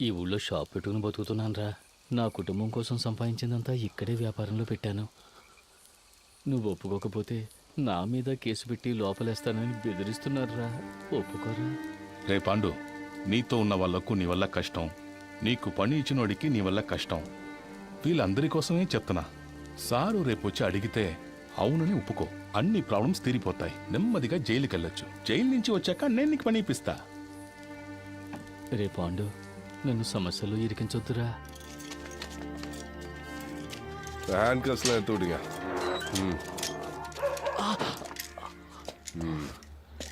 ఈ ఊళ్ళో షాప్ పెట్టుకుని బతుకుతున్నానురా. నా కుటుంబం కోసం సంపాదించిందంతా ఇక్కడే వ్యాపారంలో పెట్టాను. నువ్వు ఒప్పుకోకపోతే నా మీద కేసు పెట్టి లోపలేస్తానని బెదిరిస్తున్నారురా. ఒప్పుకోరా? రే పాండు నీతో ఉన్న వాళ్ళకు నీ వల్ల కష్టం. నీకు పని ఇచ్చినోడికి నీ వల్ల కష్టం. వీళ్ళందరి కోసమే చెప్తున్నా. సారు రేపు వచ్చి అడిగితే అవునని ఒప్పుకో. అన్ని ప్రాబ్లమ్స్ తీరిపోతాయి. నెమ్మదిగా జైలుకి వెళ్ళొచ్చు జైలు నుంచి వచ్చాక నేను నీకు పని ఇప్పిస్తా. రే పాండు నన్ను సమస్యలో ఇరికించొద్దురా ஹேண்ட் கஸ்லாம் எடுத்து விடுங்க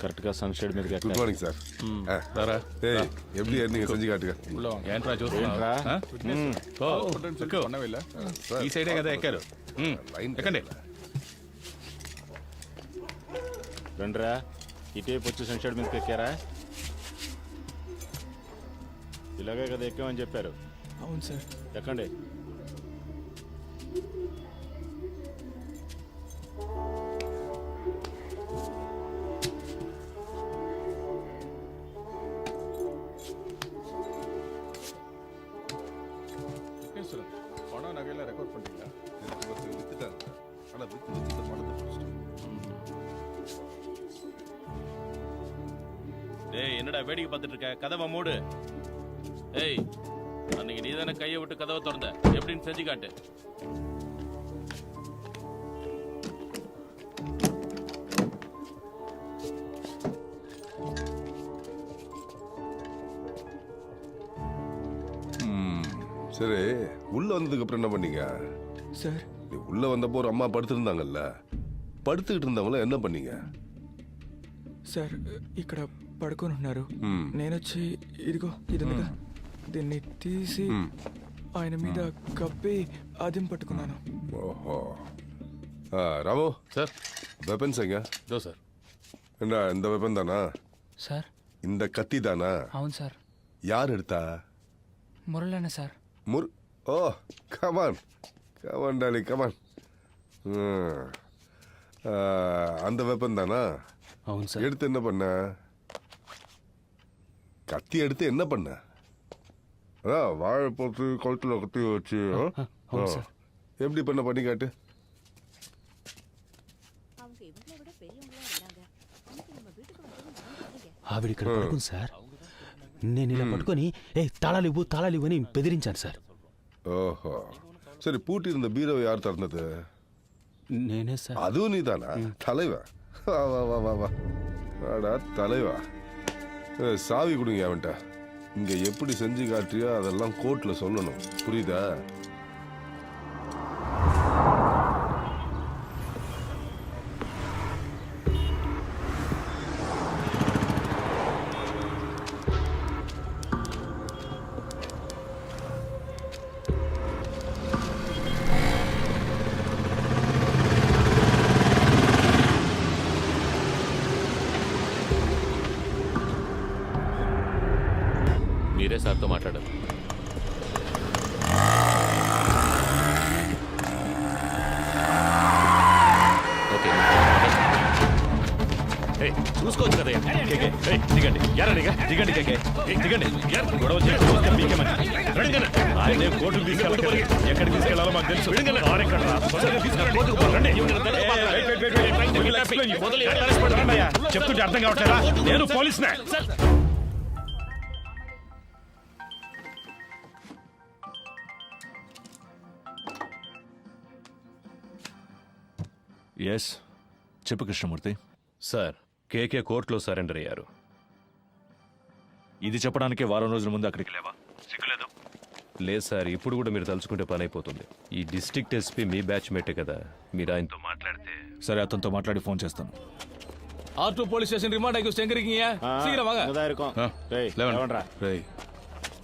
కరెక్ట్గా సన్షేడ్ మీదకి குட் ఎక్కాలి. மார்னிங் சார் దారా ஏய் எப்படி நீங்க செஞ்சு காட்டுங்க ఏంట్రా చూస్తున్నావు? ఆ? ఓ, ఎక్కు. ఈ సైడే కదా ఎక్కారు ఉమ్, లైన్ ఎక్కండి రండిరా ఇటేపు వచ్చి సన్షేడ్ మీదకి ఎక్కారా ఇలాగే కదా ఎక్కామని చెప్పారు అవును సార్ ఎక్కండి பணம் நகையெல்லாம் ரெக்கார்ட் பண்ணிட்டீங்களா வித்துட்டாங்க ஆனா வித்து வித்து இந்த பணத்தை பிடிச்சிட்டோம் டேய் என்னடா வேடிக்கை பார்த்துட்டு இருக்க கதவை மூடு ஏய் அன்னைக்கு நீ தானே கையை விட்டு கதவை திறந்த எப்படின்னு செஞ்சு காட்டு சரி உள்ள வந்ததுக்கு அப்புறம் என்ன பண்ணீங்க సార్ நீ உள்ள வந்தப்போ ஒரு அம்மா படுத்திருந்தாங்கல்ல படுத்துக்கிட்டு இருந்தவங்கள என்ன பண்ணீங்க సార్ ఇక్కడ పడుకొని ఉన్నారు మ్మ్. నేనొచ్చి ఇదిగో ఇది ఉందిగా దీన్ని తీసి ఆయన మీద కప్పి అదిం పట్టుకున్నాను ஓஹோ ஆ, ராமு సార్ வெப்பன்ஸ் எங்க దో సార్ என்ன இந்த வெப்பன் தானா సార్ இந்த கத்தி தானா అవును సార్ யார் எடுத்தா మురళన్న sir Moore oh come on come on Dolly come on அந்த வெப்பன் தானா అవును సార్ எடுத்து என்ன பண்ண கத்தி எடுத்து என்ன பண்ண அதான் வாழை போட்டு கழுத்துல கத்தி வச்சு ஆ? అవును ஆ. సార్ எப்படி பண்ண பண்ணி காட்டு அவங்க இவங்களை விட பெரியவங்களா இருந்தாங்க அன்னைக்கு நம்ம வீட்டுக்கு வந்தது மறந்துட்டீங்க ఆవిడ ఇక్కడ పడుకుంది సార్ నేను ఇలా పట్టుకొని ఏ తాళాలు ఇవ్వు తాళాలు ఇవ్వు అని బెదిరించాను సార్ ஓஹோ சரி பூட்டி இருந்த பீரோவை யார் திறந்தது నేనే సార్ அதுவும் நீதானா தலைவா வா வா வா வா வா வாடா தலைவா ஏ, சாவி கொடுங்க அவன்கிட்ட இங்க எப்படி செஞ்சு காட்டியோ அதெல்லாம் கோர்ட்ல சொல்லணும். புரியுதா? గొడవ చేసి వస్తే మీకేమని రండి ఆయనే కోర్టుకు తీసుకెళ్ళాలి ఎక్కడికి తీసుకెళ్ళాలో మాకు తెలుసు కారు ఎక్కడ చెప్తుంటే అర్థం కావట్లేదా నేను పోలీసునే ఎస్ చెప్పు కృష్ణమూర్తి. సార్ కేకే కోర్టులో సరెండర్ అయ్యారు ఇది చెప్పడానికి వారం రోజుల ముందు అక్కడికి లేవా? సిగ్గులేదు. లేదు సార్ ఇప్పుడు కూడా మీరు తలుచుకుంటే పని అయిపోతుంది ఈ డిస్ట్రిక్ట్ ఎస్పీ మీ బ్యాచ్ మేటే కదా మీరు ఆయనతో మాట్లాడితే సరే అతనితో మాట్లాడి ఫోన్ చేస్తాను. R two police station remand అయ్యి శంకరింగ్యా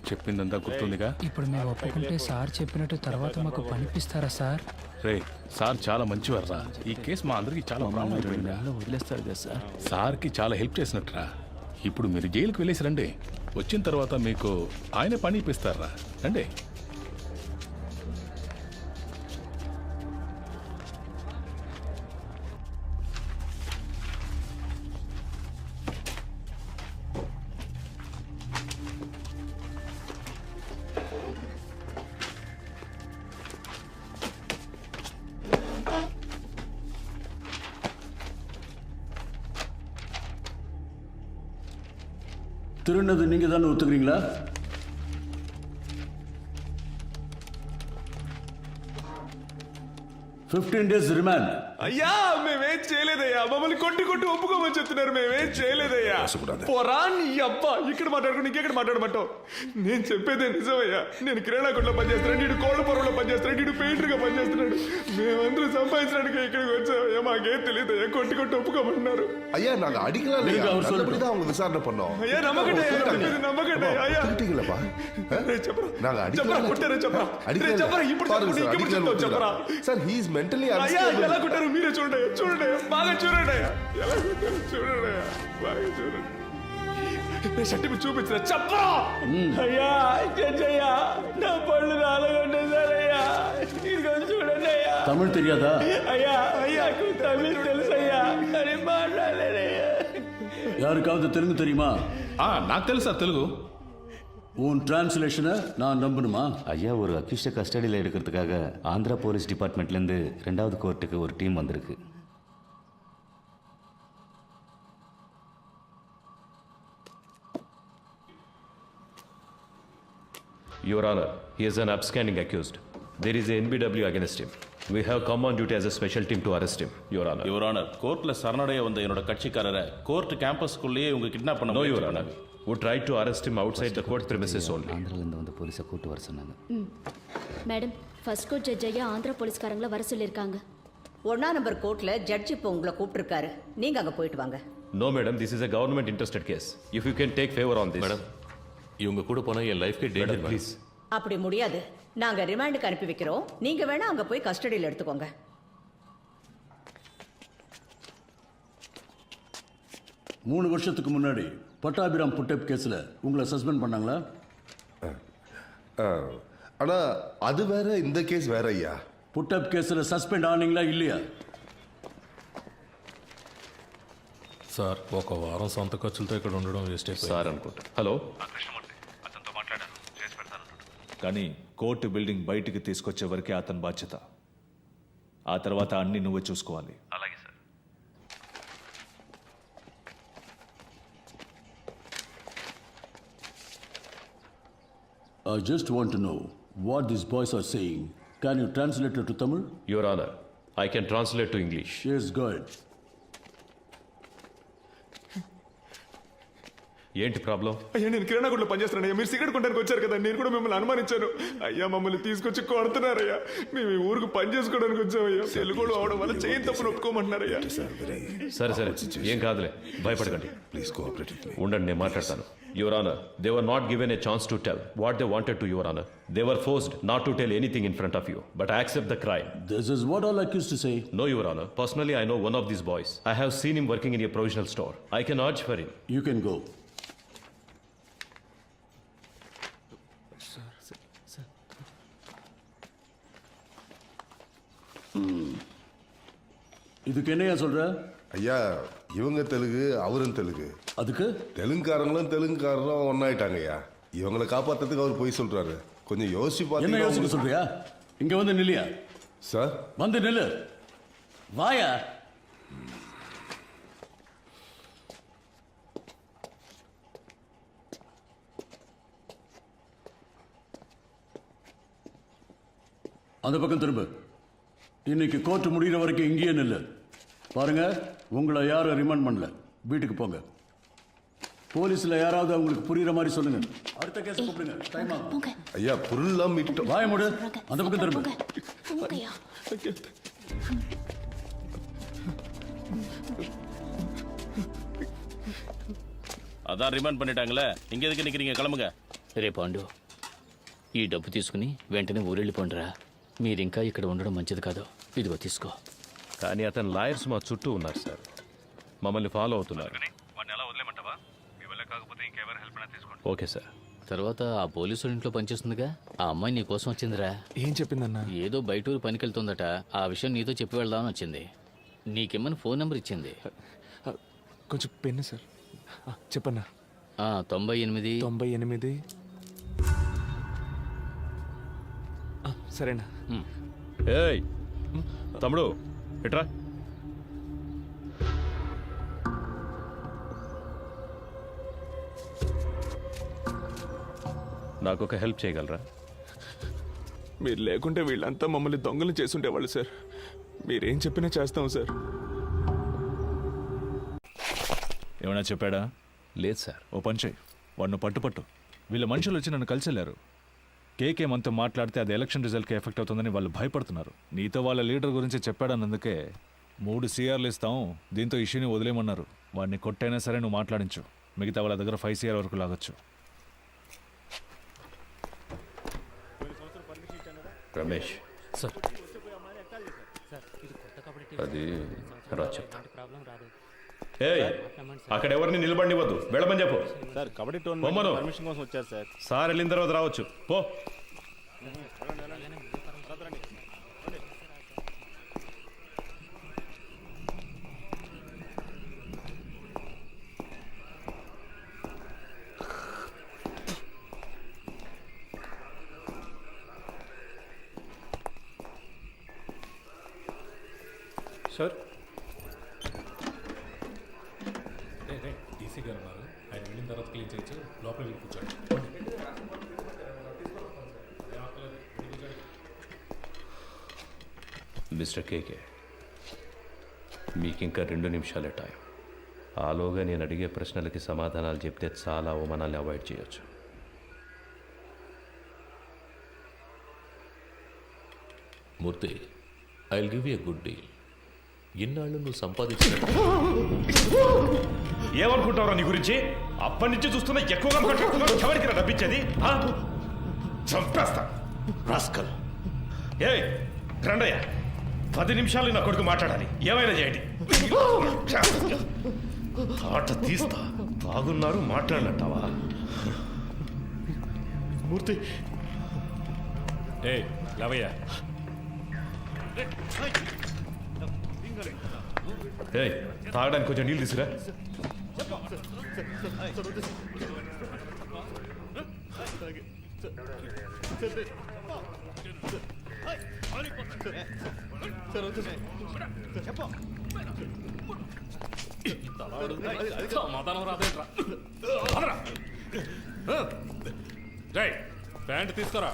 చెప్పిందంతా గుర్తుందిగా? ఇప్పుడు మేము ఒప్పుకుంటే సార్ చెప్పినట్టు తర్వాత మాకు పనిపిస్తారా సార్? రే సార్ చాలా మంచివారు రా ఈ కేసు మా అందరికి చాలా వదిలేస్తారు కదా సార్? సార్కి చాలా హెల్ప్ చేసినట్టురా. ఇప్పుడు మీరు జైలుకి వెళ్ళేసి రండి. వచ్చిన తర్వాత మీకు ఆయన పని ఇప్పిస్తారా? రండి. ఫిఫ్టీన్ డేస్ రిమాండ్ అయ్యా మేమేం చేయలేదయ్యా. మమ్మల్ని కొట్టి కొట్టి అబద్ధమని చెప్తున్నారు మేమేం చేయలేదయ్యా. పోరా నీ అబ్బా ఇక్కడ మాట్లాడుకుని ఇంకెక్కడ మాట్లాడమంటావు? నేను చెప్పేదే నిజమయ్యా. నేను క్రీడాకుండా పనిచేస్తున్నాను నీడు కోళ్ళ పొరంలో పనిచేస్తున్నాడు నీడు పెయింటర్గా పనిచేస్తున్నాడు. మేమందరూ సంపాదించడానికి ఇక్కడికి వచ్చామయ్యా మాకేం తెలియదు అయ్యా కొట్టి కొట్టి ఒప్పుకోమంటున్నారు అయ్యా నాకు அடிக்கலாம் இல்லையா நல்லபடிதான் అయ్యా விசாரணை பண்ணோம் ஐயா நமக்கட்டே இது நமக்கட்டே చూడండి చూడండి బాగా చూడండి ఎలా చూడండి అయ్యా బాగా చూడండి నేను షర్ట్ మీద చూపించిన చెప్పరా అయ్యా జడ్జయ్యా నా పళ్ళు నాలుగొట్టేశారయ్యా ఇదిగో చూడండి అయ్యా தமிழ் தெரியாதா అయ్యా అయ్యాకు తమిళ్ తెలుసయ్యా కానీ మాట్లాడలేదయ్యా யாருக்காவது தெலுங்கு தெரியுமா ఆ, నాకు తెలుసా తెలుగు உன் டிரான்ஸ்லேஷனை நான் நம்பணுமா ஐயா ஒரு அக்யூஸ்டை கஸ்டடியில் எடுக்கிறதுக்காக ஆந்திரா போலீஸ் டிபார்ட்மெண்ட்லேருந்து ரெண்டாவது கோர்ட்டுக்கு ஒரு டீம் வந்திருக்கு Your Honor, he is an upstanding accused. There is a NBW against him. We have come on duty as a special team to arrest him, Your Honor. Your honour கோர்ட்ல சரணடைய வந்த என்னோட கட்சிக்காரரை court கேம்பஸ்க்குள்ளேயே இவங்க kidnap பண்ண No, முயற்சி Your Honor. பண்ணாங்க. We tried to arrest him outside the court premises only. ஆந்திராவிலேருந்து வந்து போலீஸை கூட்டு வர சொன்னாங்க மேடம் ஃபர்ஸ்ட் கோட் ஜட்ஜ் ஐயா ஆந்திரா போலீஸ்காரங்கள வர சொல்லியிருக்காங்க ஒன்னா நம்பர் கோர்ட்ல ஜட்ஜ் இப்போ உங்களை கூப்பிட்டுருக்காரு நீங்க அங்க போயிட்டு வாங்க No, madam, this is a government interested case. If you can take favor on this. Madam, இவங்க கூட போனா என் லைஃப்க்கு madam, please. அப்படி முடியாது நாங்க ரிமாண்டுக்கு அனுப்பி வைக்கிறோம் நீங்க வேணா அங்க போய் கஸ்டடியில் எடுத்துக்கோங்க மூணு வருஷத்துக்கு முன்னாடி பட்டாபிராம் புட்டப் கேஸில் உங்களை சஸ்பெண்ட் பண்ணாங்களா ஆனா அது வேற இந்த கேஸ் வேற ஐயா புட்டப் கேஸில் சஸ்பெண்ட் ஆனீங்களா இல்லையா సార్ ఒక వారం సొంత ఖర్చులతో ఇక్కడ ఉండడం వేస్ట్ సార్ అనుకుంటా హలో కానీ కోర్టు బిల్డింగ్ బయటికి తీసుకొచ్చే వరకే అతని బాధ్యత ఆ తర్వాత అన్ని నువ్వే చూసుకోవాలి అలాగే sir I just want to know what these boys are saying. Can you translate it to Tamil? Your Honor, I can translate to English. ఏంటి ప్రాబ్లం? అయ్యా నేను కిరాణా కొట్లో పనిచేస్తున్నాను అయ్యా. మీరు సిగరెట్ కొట్టడానికి వచ్చారు కదా నేను కూడా మిమ్మల్ని అనుమానించాను. అయ్యా మమ్మల్ని తీసుకొచ్చి కొడుతున్నారయ్యా. మేము ఈ ఊరికి పని చేసుకోవడానికి వచ్చామయ్యా. తెలుగులో అవడం వల్ల చేయి తప్పును ఒప్పుకోమంటున్నారయ్యా. సరే సరే ఏం కాదులే భయపడకండి. ప్లీజ్ కోఆపరేట్ విత్ మీ ఉండండి నేను మాట్లాడతాను. Your honour they were not given a chance to tell what they wanted to your honour they were forced not to tell anything in front of you but I accept the crime This is what all accused to say. No, Your Honor. Personally, I know one of these boys. I have seen him working in a provisional store. I can urge for him. You can go. இதுக்கு என்னையா சொல்ற? ஐயா இவங்க தெலுங்கு அவரும் தெலுங்கு. அதுக்கு? தெலுங்குக்காரங்களும் தெலுங்குக்காரரும் ஒன்னாயிட்டாங்க ஐயா. இவங்களை காப்பாத்துறதுக்கு அவர் போய் சொல்றாரு. கொஞ்சம் யோசிச்சு என்ன யோசிக்க சொல்றியா? இங்க வந்து நில்லியா? சார்? வந்து நில்லு. வாயா. அந்த பக்கம் திரும்ப. இன்னைக்கு கோர்ட் முடிகிற வரைக்கும் இங்கேயே நில்லு. பாருங்க உங்களை யாரும் ரிமாண்ட் பண்ணல வீட்டுக்கு போங்க போலீஸ்ல யாராவது அவங்களுக்கு புரியுற மாதிரி சொல்லுங்க அடுத்த கேஸ் கூப்பிடுங்க டைம் ஆகும் போங்க ஐயா பொருள்லாம் மீட்டோம் வாய மூடு அந்த பக்கம் திரும்ப போங்க போங்கய்யா அதான் ரிமாண்ட் பண்ணிட்டாங்களே இங்க எதுக்கு நிக்கிறீங்க கிளம்புங்க రే పాండు ఈ డబ్బు తీసుకుని వెంటనే ఊరెళ్ళిపోండిరా మీరింకా ఇక్కడ ఉండడం మంచిది కాదు ఇదిగో తీసుకో కానీ అతని లాయర్స్ మా చుట్టూ ఉన్నారు సార్. మమ్మల్ని ఫాలో అవుతున్నారు. Okay sir. తర్వాత ఆ పోలీసు ఇంట్లో పనిచేస్తుందిగా? ఆ అమ్మాయి నీ కోసం వచ్చిందిరా. ఏం చెప్పిందన్నా? ఏదో బయట ఊరు పనికెళ్తుందట. ఆ విషయం నీతో చెప్పి వెళ్దామని వచ్చింది. నీకేమని ఫోన్ నెంబర్ ఇచ్చింది? కొంచెం పెన్ను సార్. ఆ, చెప్పన్నా. ఆ, తొంభై ఎనిమిది. తొంభై ఎనిమిది. ఆ, సరేనా. ఏయ్ తమ్ముడు. ఎట్రా నాకు ఒక హెల్ప్ చేయగలరా? మీరు లేకుంటే వీళ్ళంతా మమ్మల్ని దొంగలు చేసుండేవాళ్ళు సార్. మీరేం చెప్పినా చేస్తాం సార్. ఏమైనా చెప్పాడా? లేదు సార్. ఓ పని చేయి. వాడిని పట్టుపట్టు. వీళ్ళ మనుషులు వచ్చి నన్ను కలిసెళ్ళారు కేకే మనతో మాట్లాడితే అది ఎలక్షన్ రిజల్ట్కి ఎఫెక్ట్ అవుతుందని వాళ్ళు భయపడుతున్నారు. నీతో వాళ్ళ లీడర్ గురించి చెప్పాడన్నందుకే మూడు సీఆర్లు ఇస్తాం. దీంతో ఇష్యూని వదిలేయమన్నారు. వాడిని కొట్టైనా సరే నువ్వు మాట్లాడించు. మిగతా వాళ్ళ దగ్గర ఫైవ్ సీఆర్ వరకు లాగొచ్చు. రమేష్. సార్. అది రా చెప్తా. ఏయ్ అక్కడ ఎవరిని నిలబడివద్దు వెళ్ళమని చెప్పు. సార్ కబడ్డీ పొమ్మను. పర్మిషన్ కోసం వచ్చారు సార్. సార్ వెళ్ళిన తర్వాత రావచ్చు. పో. సార్ మిస్టర్ కేకే మీకు ఇంకా రెండు నిమిషాలే టైం. ఆలోగా నేను అడిగే ప్రశ్నలకి సమాధానాలు చెప్తే చాలా అవమానాలు అవాయిడ్ చేయొచ్చు. Murthy I give you good deal ఇన్నాళ్ళు నువ్వు సంపాదించిన ఏమనుకుంటావురా నీ గురించి? అప్పటి నుంచి చూస్తున్నా ఎక్కువగా మాట్లాడుతున్నావు ఎవరికి రా డబ్బిచ్చేది ఆ? చంపేస్తా. రాస్కల్. ఏ రండయ్య. పది నిమిషాలు నా కొడుకు మాట్లాడాలి. ఏమైనా చేయండి. ఆట తీస్తా. బాగున్నారు మాట్లాడలంటావా మూర్తి. ఏ లవయ్య ఏ తాగడానికి కొంచెం నీళ్ళు తీసుకురా. సమాధానం రాదేంట్రా రై ప్యాంట్ తీసుకురా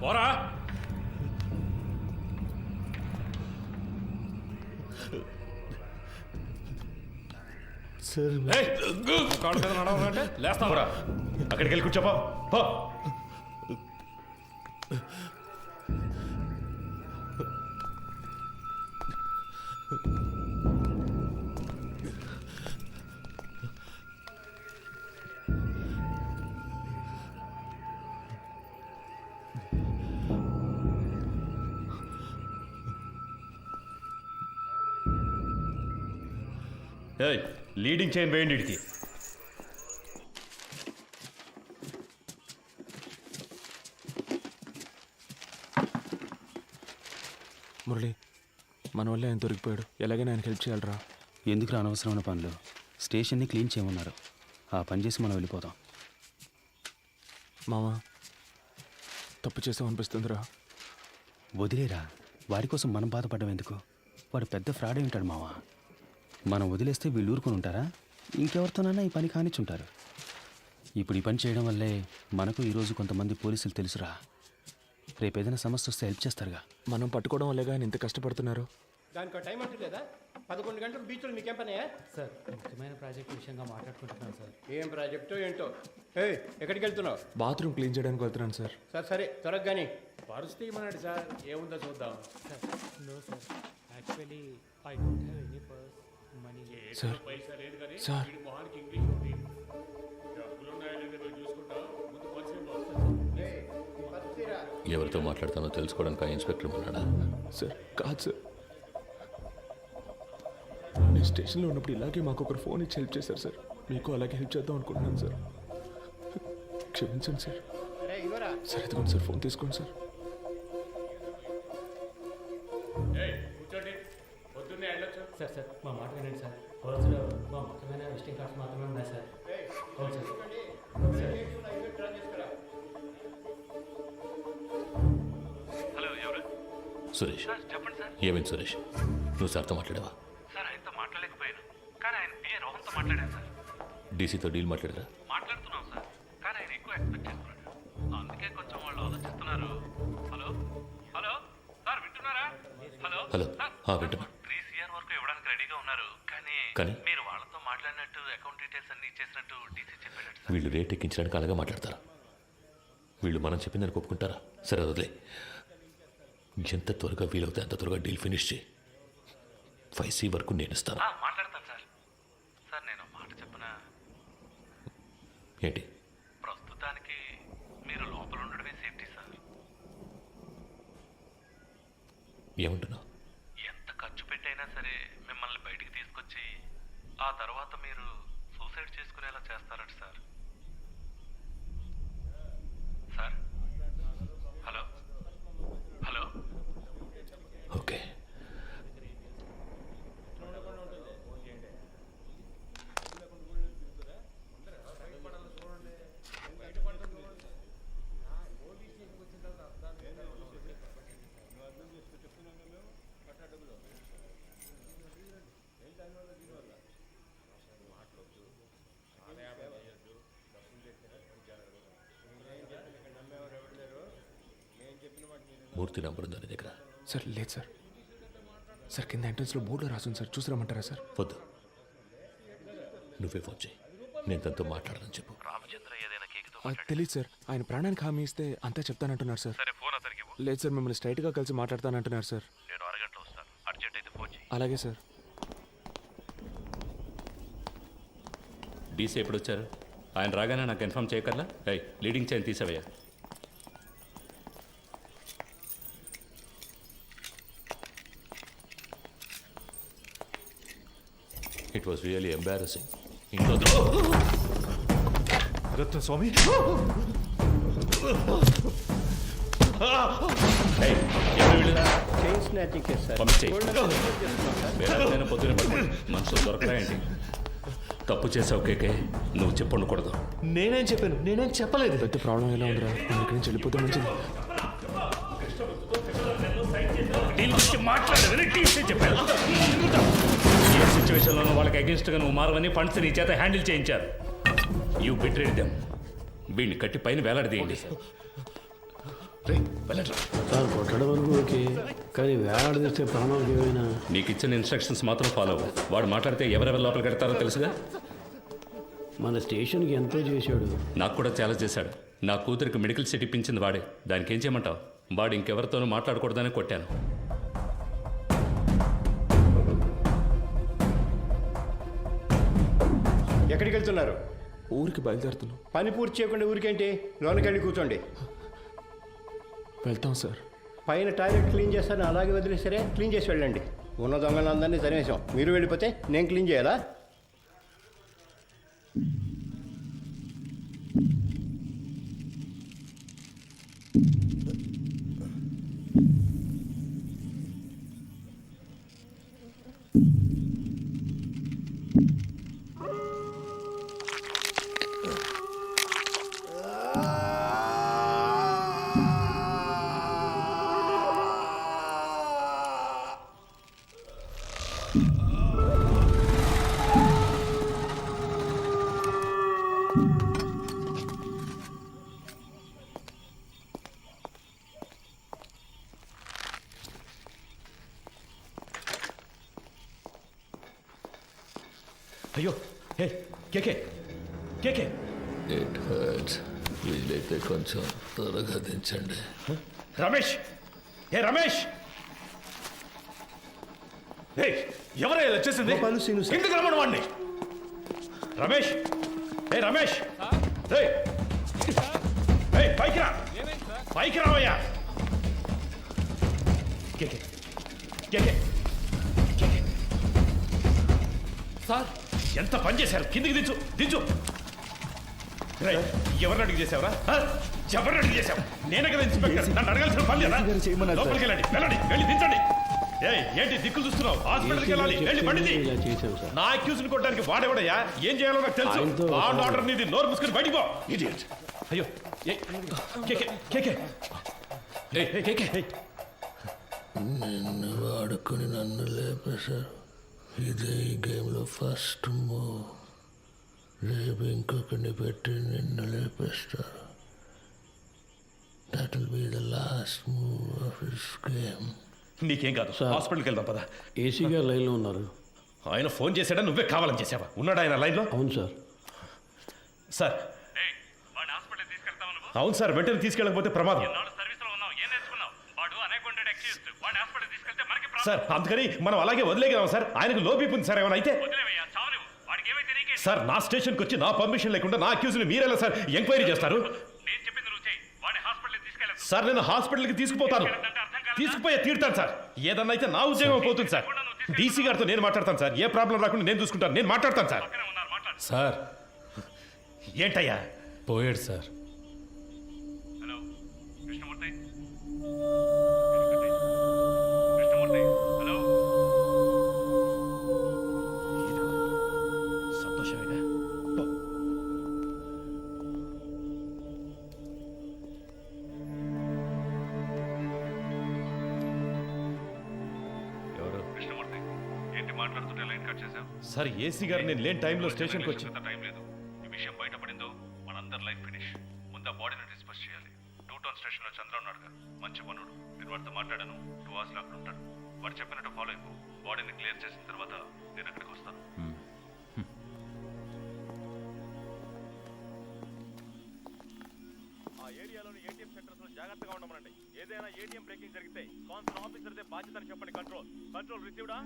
పోరా సార్. కాళ్ళు మీద నడవాలంటే లేస్తా పోరా. అక్కడికి వెళ్ళి కూర్చోపా. పో. ఏయ్, లీడింగ్ చైన్ వేయండి ఇడికి మురళి మన వల్ల ఆయన దొరికిపోయాడు. ఎలాగైనా ఆయనకి హెల్ప్ చేయాలరా. ఎందుకు అనవసరమైన పనులు? స్టేషన్ని క్లీన్ చేయమన్నారు. ఆ పని చేసి మనం వెళ్ళిపోదాం. మామ తప్పు చేసాం అనిపిస్తుందిరా. వదిలేరా? వాడి కోసం మనం బాధపడడం ఎందుకు? వాడు పెద్ద ఫ్రాడ్ ఉంటాడు మావా మనం వదిలేస్తే వీళ్ళు ఊరుకొని ఉంటారా? ఇంకెవరితోనైనా ఈ పని కానిచ్చుంటారు. ఇప్పుడు ఈ పని చేయడం వల్లే మనకు ఈరోజు కొంతమంది పోలీసులు తెలుసురా. రేపు ఏదైనా సమస్య వస్తే హెల్ప్ చేస్తారుగా. మనం పట్టుకోవడం వల్లేగా ఆయన ఇంత కష్టపడుతున్నారు. దానికి టైం అంటూ లేదా? పదకొండు గంటలు బీచ్లో మీకేం పని సార్ ముఖ్యమైన ప్రాజెక్ట్ విషయంగా మాట్లాడుకుంటున్నాం సార్. ఏం ప్రాజెక్టో ఏంటో? ఏ ఎక్కడికి వెళ్తున్నావు? బాత్రూమ్ క్లీన్ చేయడానికి వెళ్తున్నాను సార్. సరే సరే త్వరగా కానీ పరిస్థితి సార్? ఏముందో చూద్దాం. No sir actually I don't have any purse sir sir. ఎవరితో మాట్లాడతానో తెలుసుకోవడానికి ఆ ఇన్స్పెక్టర్ ఉన్నాడా? సార్ కాదు సార్. నేను స్టేషన్లో ఉన్నప్పుడు ఇలాగే మాకు ఒకరు ఫోన్ ఇచ్చి హెల్ప్ చేశారు సార్. మీకు అలాగే హెల్ప్ చేద్దాం అనుకుంటున్నాను సార్. క్షమించండి సార్. సార్ ఎదుగుండి సార్ ఫోన్ తీసుకోండి సార్. సార్ సార్ మా మాట వినండి సార్. పర్సులో మా ముఖ్యమైన విజిటింగ్ కార్డ్స్ మాత్రమే ఉన్నాయి సార్. అవును సార్. సురేష్. ఏమైంది సురేష్? నువ్వు సార్తో మాట్లాడావా? డీసీతో డీల్ మాట్లాడరా? మాట్లాడుతున్నాం సార్. కానీ ఆయన ఎక్కువ ఎక్స్పెక్ట్ చేస్తున్నాడు అందుకే కొంచెం వాళ్ళు ఆలోచిస్తున్నారు. హలో? హలో? సార్ వింటున్నారా? హలో? హలో ఆ, వింటున్నా త్రీ సిఆర్ వరకు ఇవ్వడానికి రెడీగా ఉన్నారు కానీ కానీ? మీరు వాళ్ళతో మాట్లాడినట్టు అకౌంట్ డీటెయిల్స్ అన్ని ఇచ్చేసినట్టు డీసీ చెప్పాడు వీళ్ళు అలాగే మాట్లాడతారా? వీళ్ళు మనం చెప్పిందని ఒప్పుకుంటారా సరే వదిలే. ఎంత త్వరగా వీలవుతే అంత త్వరగా డీల్ ఫినిష్ చేయి. ఫైవ్ సి వరకు నేను ఇస్తాను మాట్లాడతాను సార్ సార్ నేను మాట చెప్పనా ఏంటి ప్రస్తుతానికి మీరు లోపల ఉండడమే సేఫ్టీ సార్ ఏమంటున్నావు ఎంత ఖర్చు పెట్టైనా సరే మిమ్మల్ని బయటికి తీసుకొచ్చి ఆ తర్వాత మీరు సూసైడ్ చేసుకునేలా చేస్తారట sir sir hello hello okay Murthy number ఉందా నీ దగ్గర. సార్ లేదు సార్. సార్ కింద ఎంట్రన్స్లో బోర్డులో రాసుంది సార్. చూసి రమ్మంటారా సార్? వద్దు. నువ్వే ఫోన్ చేయి. నేను తనతో మాట్లాడదని చెప్పు. రామచంద్ర ఏదైనా కేకుతో అది తెలియదు సార్. ఆయన ప్రాణానికి హామీ ఇస్తే అంతా చెప్తానంటున్నారు సార్. సరే ఫోన్ అతనికి ఇవ్వు. లేదు సార్ మిమ్మల్ని స్ట్రైట్గా కలిసి మాట్లాడతానంటున్నారు సార్. నేను అరగంటలో వస్తాను. అర్జెంట్ అయితే ఫోన్ చేయి. అలాగే సార్. డీసీ ఎప్పుడు వచ్చారు ఆయన రాగానే నాకు ఇన్ఫామ్ చేయకర్లా? లీడింగ్ చైన్ తీసావయ్యా. ఇట్ వాస్ రియలీ ఎంబారసింగ్ ఇంకో రత్న స్వామి పొద్దునే దొరకరా ఏంటి తప్పు చేసావు కేకే నువ్వు చెప్పు ఉండకూడదు నేనేం చెప్పాను? నేనేం చెప్పలేదు? పెద్ద ప్రాబ్లం ఎలా ఉందిరా? ఇక్కడి నుంచి వెళ్ళిపోతే మంచిది. మాట్లాడదని ఏ సిచ్యువేషన్లోనూ వాళ్ళకి అగేన్స్ట్గా నువ్వు మారవని ఫండ్స్ నీ చేత హ్యాండిల్ చేయించారు. యూ బిట్రేడ్ దెమ్ వీడిని కట్టి పైన వేలాడదీయండి. సార్ కొట్టడం వరకు ఓకే? కానీ వేలాడదీస్తే ప్రాణాలకు ఏమైనా? నీకు ఇచ్చిన ఇన్స్ట్రక్షన్స్ మాత్రం ఫాలో అవ్వు. వాడు మాట్లాడితే ఎవరెవరు లోపల కడతారో తెలుసుగా? మన స్టేషన్కి ఎంతో చేశాడు. నాకు కూడా చాలా చేశాడు. నా కూతురికి మెడికల్ సీట్ ఇప్పించింది వాడే. దానికి ఏం చేయమంటావు? వాడు ఇంకెవరితోనూ మాట్లాడకూడదని కొట్టాను. ఎక్కడికి వెళ్తున్నారు? ఊరికి బయలుదేరుతున్నాం. పని పూర్తి చేయకుండా ఊరికేంటి? లోనకి వెళ్ళి కూర్చోండి. వెళ్తాం సార్. పైన టాయిలెట్ క్లీన్ చేస్తాను అలాగే వదిలేసరే క్లీన్ చేసి వెళ్ళండి. ఉన్న దొంగలందరినీ తరివేశాం మీరు వెళ్ళిపోతే నేను క్లీన్ చేయాలా? కొంచెం త్వరగా దించండి. రమేష్! ఏ రమేష్! ఎవరే వచ్చేసింది. కిందకి రమ్మను వాడిని రమేష్! ఏ రమేష్! పైకి రా. పైకి రావయ్యా. KK KK KK sir! ఎంత పని చేశారు? కిందికి దించు దించు. ఎవరిని అడిగి చేసావురా అడిగి చేసావు నేనే కదా ఇన్స్పెక్టర్. నన్ను అడగాల్సిన పని లేదా? లోపలికి వెళ్ళండి. వెళ్ళండి. వెళ్ళి దించండి ఏయ్ ఏంటి దిక్కులు చూస్తున్నావు? హాస్పిటల్కి వెళ్ళాలి. వెళ్ళి బండిది. ఇలా సార్. నా అక్యూజ్ని కొట్టడానికి వాడేవాడయ్యా? ఏం చేయాలో నాకు తెలుసు. ఆయనతో ఆర్డర్ ఆర్డర్ నీది నోరు మూసుకొని బయటికి పో. ఇడియట్ అయ్యో. ఏయ్, కేకే కేకే ఏయ్, ఏయ్, కేకే ఏయ్. నిన్ను వాడుకొని నన్ను లేపేశారు. ఇదే ఈ గేమ్లో ఫస్ట్ మూవ్. రేపు ఇంకొకరిని పెట్టి నిన్న లేపేస్తారు. That will be the last move of his game నీకేం కాదు. హాస్పిటల్కి వెళ్దాం పదా. ఏసీ గారు లైన్లో ఉన్నారు. ఆయన ఫోన్ చేశాడా? నువ్వే కావాలని చేసావా ఉన్నాడు ఆయన లైన్లో? అవును సార్. సార్. వాడిని హాస్పిటల్ తీసుకెళ్తావు నువ్వు? అవును సార్ వెంటనే తీసుకెళ్ళకపోతే ప్రమాదం. సార్ అందుకని మనం అలాగే వదిలేగలం సార్? ఆయనకు లో బీపీ ఉంది సార్ ఏమైనా అయితే? సార్ నా స్టేషన్కి వచ్చి నా పర్మిషన్ లేకుండా నా అక్యూజ్ని మీరెలా సార్ ఎంక్వైరీ చేస్తారు? సార్ నేను హాస్పిటల్కి తీసుకుపోతాను. తీసుకుపోయే తీరుతాను సార్. ఏదన్నా అయితే నా ఉద్యోగం పోతుంది సార్. డీసీ గారితో నేను మాట్లాడతాను సార్. ఏ ప్రాబ్లం రాకుండా నేను చూసుకుంటాను. నేను మాట్లాడతాను సార్. సార్. ఏంటయ్యా? పోయాడు సార్. సార్ ఏసీ గారు నేను లేని టైంలో స్టేషన్కి వచ్చి టైం లేదు. ఈ విషయం బయటపడిందో మనందరి లైఫ్ ఫినిష్. ముందు ఆ బాడీని డిస్పస్ చేయాలి. టూ టౌన్ స్టేషన్లో చంద్ర ఉన్నాడుగా మంచి పనుడు. నేను వాడితో మాట్లాడాను. టూ అవర్స్లో అక్కడ ఉంటాడు. వాడు చెప్పినట్టు ఫాలో అయిపో. బాడీని క్లియర్ చేసిన తర్వాత నేను అక్కడికి వస్తాను. ఆ ఏరియాలోని ఏటీఎం సెంటర్స్లో జాగ్రత్తగా ఉండమనండి. ఏదైనా ఏటీఎం బ్రేకింగ్ జరిగితే కాన్సల్ ఆఫీసర్దే బాధ్యతని చెప్పండి కంట్రోల్ కంట్రోల్ రిసీవ్డా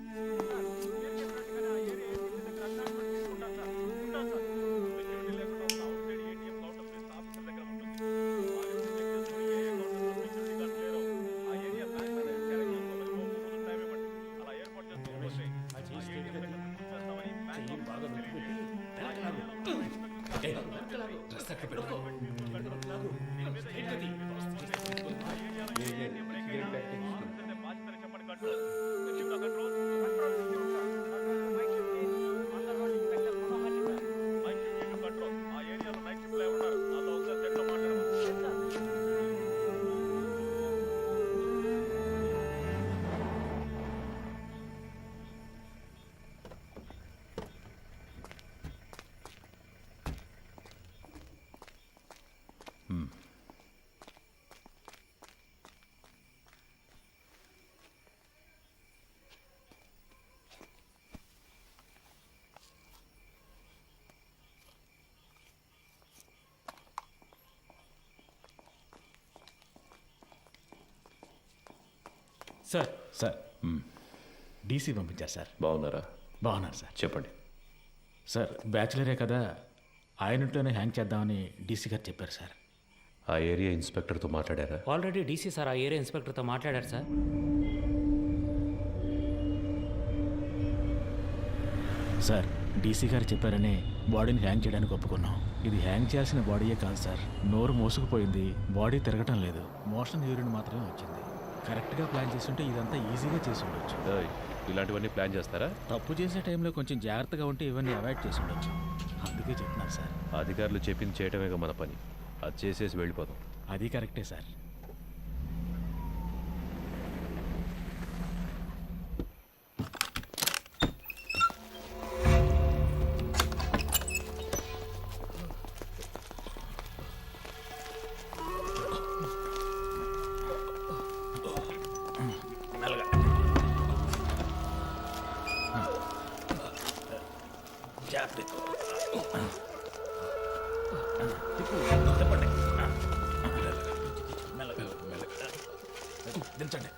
సార్. సార్ డీసీ పంపించారు సార్. బాగున్నారా? బాగున్నారు సార్. చెప్పండి. సార్ బ్యాచులరే కదా. ఆయనతోనే హ్యాంగ్ చేద్దామని డీసీ గారు చెప్పారు సార్. ఆ ఏరియా ఇన్స్పెక్టర్తో మాట్లాడారా? ఆల్రెడీ డీసీ సార్ ఆ ఏరియా ఇన్స్పెక్టర్తో మాట్లాడారు సార్. సార్ డీసీ గారు చెప్పారనే బాడీని హ్యాంగ్ చేయడానికి ఒప్పుకున్నాం. ఇది హ్యాంగ్ చేయాల్సిన బాడీయే కాదు సార్. నోరు మోసుకుపోయింది. బాడీ తిరగటం లేదు. మోషన్ యూరిన్ మాత్రమే వచ్చింది. కరెక్ట్గా ప్లాన్ చేస్తుంటే ఇదంతా ఈజీగా చేసి ఉండొచ్చు. ఇలాంటివన్నీ ప్లాన్ చేస్తారా? తప్పు చేసే టైంలో కొంచెం జాగ్రత్తగా ఉంటే ఇవన్నీ అవాయిడ్ చేసి ఉండొచ్చు. అందుకే చెప్తున్నాను సార్. అధికారులు చెప్పింది చేయటమేగా మన పని. అది చేసేసి వెళ్ళిపోదాం. అది కరెక్టే సార్. దించండి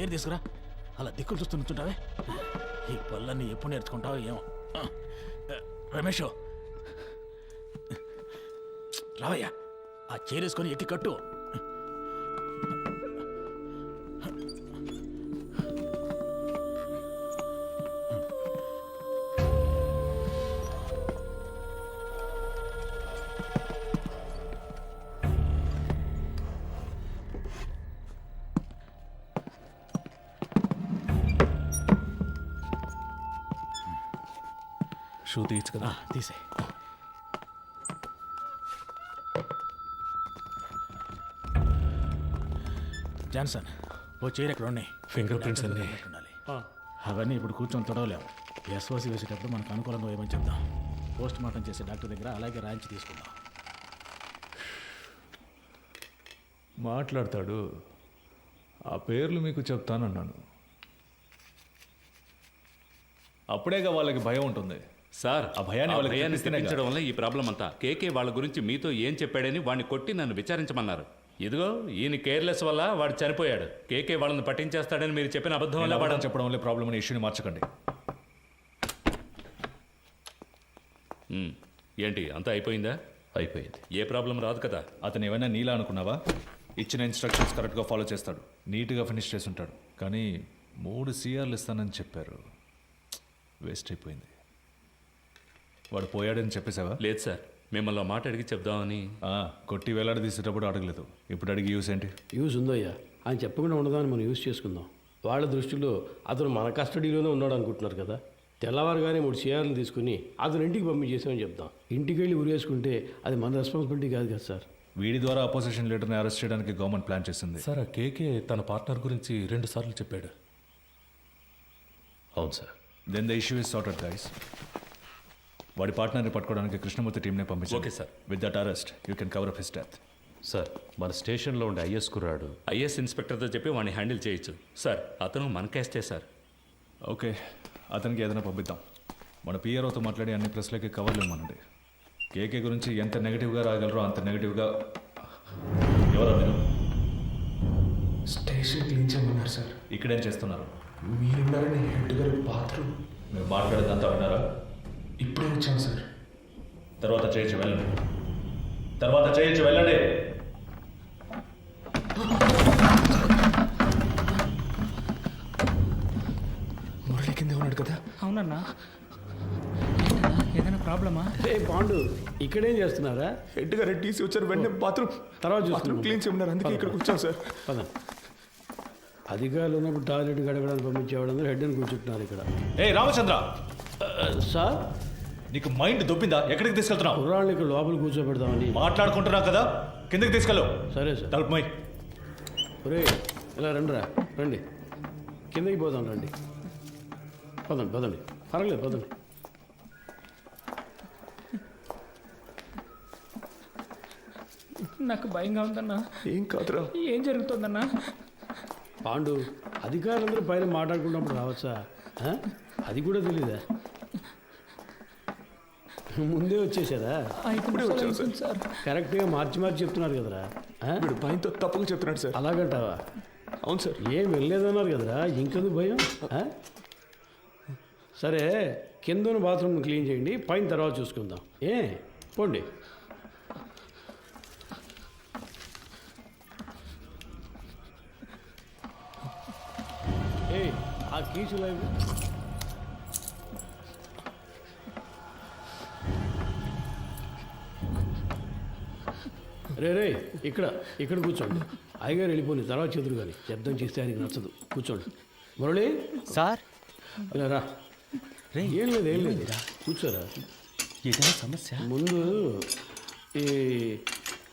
చీర తీసుకురా. అలా దిక్కులు చూస్తూ నుంచుంటావే? ఈ పళ్ళన్నీ ఎప్పుడు నేర్చుకుంటావో ఏమో. రమేష్. రావయ్యా ఆ చీర వేసుకొని ఎక్కి కట్టు. షూ తీయచ్చు కదా. తీసే జాన్సన్ ఓ చైర్ ఎక్కడ ఉన్నాయి. ఫింగర్ ప్రింట్స్ అన్నీ. ఉండాలి అవన్నీ ఇప్పుడు కూర్చొని తొడవలేము ఎస్ఓసి వేసేటప్పుడు మనకు అనుకూలంగా వేయమని చెప్దాం. పోస్ట్ మార్టం చేసే డాక్టర్ దగ్గర అలాగే రాయించి తీసుకుందాం. మాట్లాడతాడు. ఆ పేర్లు మీకు చెప్తానన్నాను. అప్పుడేగా వాళ్ళకి భయం ఉంటుంది. సార్ ఆ భయాన్ని వాళ్ళకి భయాన్ని తెప్పిస్తేనే తెప్పించడం వల్ల ఈ ప్రాబ్లం అంతా. కేకే వాళ్ళ గురించి మీతో ఏం చెప్పాడని వాడిని కొట్టి నన్ను విచారించమన్నారు. ఇదిగో ఈయన కేర్లెస్ వల్ల వాడు చనిపోయాడు. కేకే వాళ్ళని పట్టించేస్తాడని మీరు చెప్పిన అబద్ధం వల్ల వాడు అబద్ధం చెప్పడం వల్ల ప్రాబ్లం అనే ఇష్యూని మార్చకండి. ఉమ్, ఏంటి అంతా అయిపోయిందా? అయిపోయింది. ఏ ప్రాబ్లం రాదు కదా. అతను ఏమైనా నీలా అనుకున్నావా? ఇచ్చిన ఇన్స్ట్రక్షన్స్ కరెక్ట్గా ఫాలో చేస్తాడు. నీట్గా ఫినిష్ చేసి ఉంటాడు కానీ మూడు సీఆర్లు ఇస్తానని చెప్పారు. వేస్ట్ అయిపోయింది. వాడు పోయాడని చెప్పేశావా? లేదు సార్. మిమ్మల్ని ఆ మాట అడిగి చెప్దామని. ఆ, కొట్టి వేలాడ తీసేటప్పుడు అడగలేదు. ఇప్పుడు అడిగి యూస్ ఏంటి? యూజ్ ఉందయ్యా. ఆయన చెప్పకుండా ఉండదాన్ని మనం యూజ్ చేసుకుందాం. వాళ్ళ దృష్టిలో అతను మన కస్టడీలోనే ఉన్నాడు అనుకుంటున్నారు కదా. తెల్లవారుగానే మూడు సీఆర్లు తీసుకుని అతను ఇంటికి పంపించేసామని చెప్దాం. ఇంటికి వెళ్ళి ఉరేసుకుంటే అది మన రెస్పాన్సిబిలిటీ కాదు కదా సార్. వీడి ద్వారా అపోజిషన్ లీడర్ని అరెస్ట్ చేయడానికి గవర్నమెంట్ ప్లాన్ చేసింది. సార్ ఆ కేకే తన పార్ట్నర్ గురించి రెండు సార్లు చెప్పాడు. అవును sir. Then the issue is sorted guys వాడి పార్ట్నర్ని పట్టుకోవడానికి కృష్ణమూర్తి టీంనే పంపించారు Okay, sir. With that arrest you can cover up his death sir మన స్టేషన్లో ఉండే ఐఎస్ కుర్రాడు ఐఎస్ ఇన్స్పెక్టర్తో చెప్పి వాడిని హ్యాండిల్ చేయొచ్చు. సార్ అతను మన కేస్టే సార్. ఓకే అతనికి ఏదైనా పంపిద్దాం. మన పిఆర్ఓతో మాట్లాడి అన్ని ప్రెస్లకి కవర్లు ఇవ్వమనండి. కేకే గురించి ఎంత నెగిటివ్గా రాగలరో అంత నెగిటివ్గా ఎవరో మీరు? స్టేషన్ క్లీన్ చేయమన్నారు సార్. ఇక్కడేం చేస్తున్నారు? మీరున్నారని హెడ్ గారి బాత్రూమ్ మాట్లాడేదంతా విన్నారా? ఇప్పుడే వచ్చాను సార్. తర్వాత చేయొచ్చు వెళ్ళండి. తర్వాత చేయొచ్చు వెళ్ళండి. మురళి కింద ఉన్నాడు కదా? అవునన్నా. ఏదైనా ప్రాబ్లమా? ఏ పాండు ఇక్కడేం చేస్తున్నారా? హెడ్ గారు టీసీ వచ్చారు వెంటనే బాత్రూమ్ తర్వాత బాత్రూమ్ చూసుకుందాం. క్లీన్ చేయమన్నారు అందుకే ఇక్కడికి వచ్చాను సార్. పద. అధికారులు ఉన్నప్పుడు టాయిలెట్ గడగడానికి పంపించేవాళ్ళందరూ హెడ్ అని కూర్చుంటున్నారు ఇక్కడ. ఏ రామచంద్ర! సార్? నీకు మైండ్ దొబ్బిందా? ఎక్కడికి తీసుకెళ్తున్నావు? ఇక్కడ లోపల కూర్చోబెడదామని. మాట్లాడుకుంటున్నావు కదా? కిందకి తీసుకెళ్ళు. సరే సార్. తలుపు మై ఒరే ఇలా రండిరా. రండి. కిందకి పోదాం రండి. పదండి పదండి. పర్వాలేదు పదండి. నాకు భయంగా ఉందన్నా. ఏం కాదురా. ఏం జరుగుతుందన్నా? పాండు అధికారులందరూ పైన మాట్లాడుకున్నప్పుడు రావచ్చా? ఆ? అది కూడా తెలీదా? ముందే వచ్చేసారా? ఇప్పుడే వచ్చాను సార్. సార్. కరెక్ట్గా మార్చి మార్చి చెప్తున్నారు కదరా. ఆ? వీడు భయంతో తప్పుగా చెప్తున్నాడు సార్. అలాగంటావా? అవును సార్. ఏం వెళ్ళలేదన్నారు కదరా? ఇంకెందుకు భయం? ఆ? సరే కింద బాత్రూమ్ క్లీన్ చేయండి పైన తర్వాత చూసుకుందాం. ఏ? పోండి. ఏ ఆ కీసులు అవి రే రే ఇక్కడ ఇక్కడ కూర్చోండి. అయ్యగారు వెళ్ళిపోయి తర్వాత చెదురు కానీ. శబ్దం చేస్తే ఆయనకి నచ్చదు. కూర్చోండి. మురళి? సార్? ఇలా రా. ఏం లేదు ఏం లేదు. కూర్చోరా. ఏదైనా సమస్య? ముందు ఈ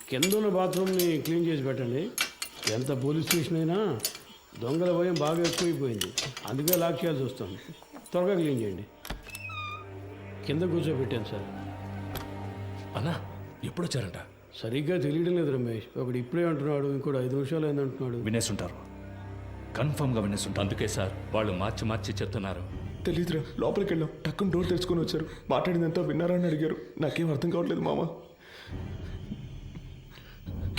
కింద ఉన్న బాత్రూమ్ని క్లీన్ చేసి పెట్టండి. ఎంత పోలీస్ స్టేషన్ అయినా దొంగల భయం బాగా ఎక్కువైపోయింది. అందుకే లాక్ చేయాల్సి వస్తుంది. త్వరగా క్లీన్ చేయండి. కింద కూర్చోబెట్టాను సార్. అన్నా ఎప్పుడు వచ్చారంట? సరిగ్గా తెలియడం లేదు రమేష్. ఒకడు ఇప్పుడే అంటున్నాడు ఇంకోటి ఐదు నిమిషాలు అయింది అంటున్నాడు. వినేసుంటారు. కన్ఫర్మ్గా వినేసుంటారు. అందుకే సార్ వాళ్ళు మార్చి మార్చి చెప్తున్నారు. తెలీదురా లోపలికి వెళ్ళాం టక్కున డోర్ తెరుచుకొని వచ్చారు. మాట్లాడిందంతా విన్నారా అని అడిగారు. నాకేం అర్థం కావట్లేదు మామ.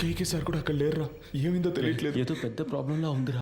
కేకే సార్ కూడా అక్కడ లేరురా. ఏమైందో తెలియట్లేదు. ఏదో పెద్ద ప్రాబ్లంలా ఉందిరా.